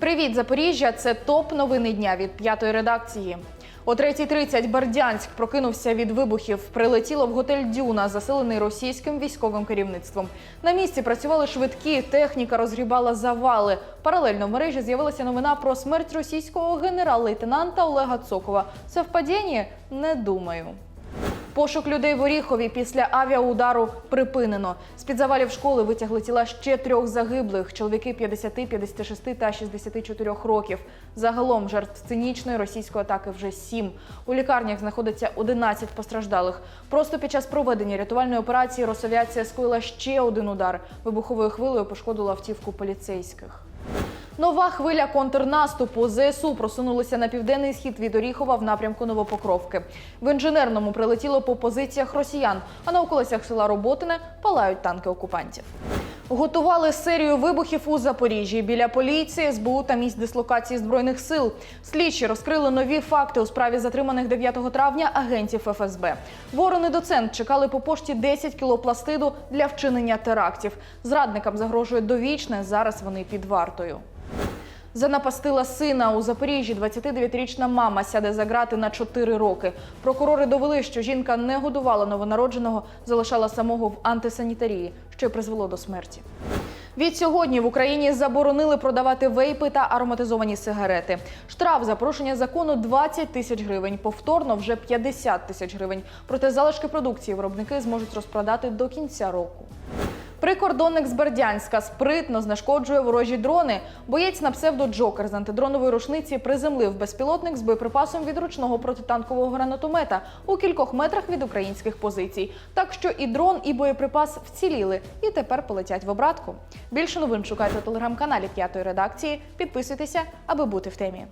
Привіт, Запоріжжя! Це топ новини дня від п'ятої редакції. О 3.30 Бердянськ прокинувся від вибухів. Прилетіло в готель Дюна, заселений російським військовим керівництвом. На місці працювали швидкі, техніка розгрібала завали. Паралельно в мережі з'явилася новина про смерть російського генерал-лейтенанта Олега Цокова. Совпадіння? Не думаю. Пошук людей в Оріхові після авіаудару припинено. З під завалів школи витягли тіла ще трьох загиблих: чоловіки 50, 56 та 64 років. Загалом жертв цинічної російської атаки вже сім. У лікарнях знаходиться 11 постраждалих. Просто під час проведення рятувальної операції Росавіація скоїла ще один удар. Вибуховою хвилею пошкодила автівку поліцейських. Нова хвиля контрнаступу ЗСУ просунулися на південний схід від Оріхова в напрямку Новопокровки. В інженерному прилетіло по позиціях росіян, а на околицях села Роботине палають танки окупантів. Готували серію вибухів у Запоріжжі біля поліції, СБУ та місць дислокації збройних сил. Слідчі розкрили нові факти у справі затриманих 9 травня агентів ФСБ. Ворони доцент чекали по пошті 10 кілопластиду для вчинення терактів. Зрадникам загрожує довічне. Зараз вони під вартою. Занапастила сина у Запоріжжі. 29-річна мама сяде за грати на 4 роки. Прокурори довели, що жінка не годувала новонародженого, залишала самого в антисанітарії, що й призвело до смерті. Від сьогодні в Україні заборонили продавати вейпи та ароматизовані сигарети. Штраф за порушення закону 20 тисяч гривень, повторно вже 50 тисяч гривень. Проте залишки продукції виробники зможуть розпродати до кінця року. Прикордонник з Бердянська спритно знешкоджує ворожі дрони. Боєць на псевдо Джокер з антидронової рушниці приземлив безпілотник з боєприпасом від ручного протитанкового гранатомета у кількох метрах від українських позицій. Так що і дрон, і боєприпас вціліли і тепер полетять в обратку. Більше новин шукайте у телеграм-каналі п'ятої редакції. Підписуйтеся, аби бути в темі.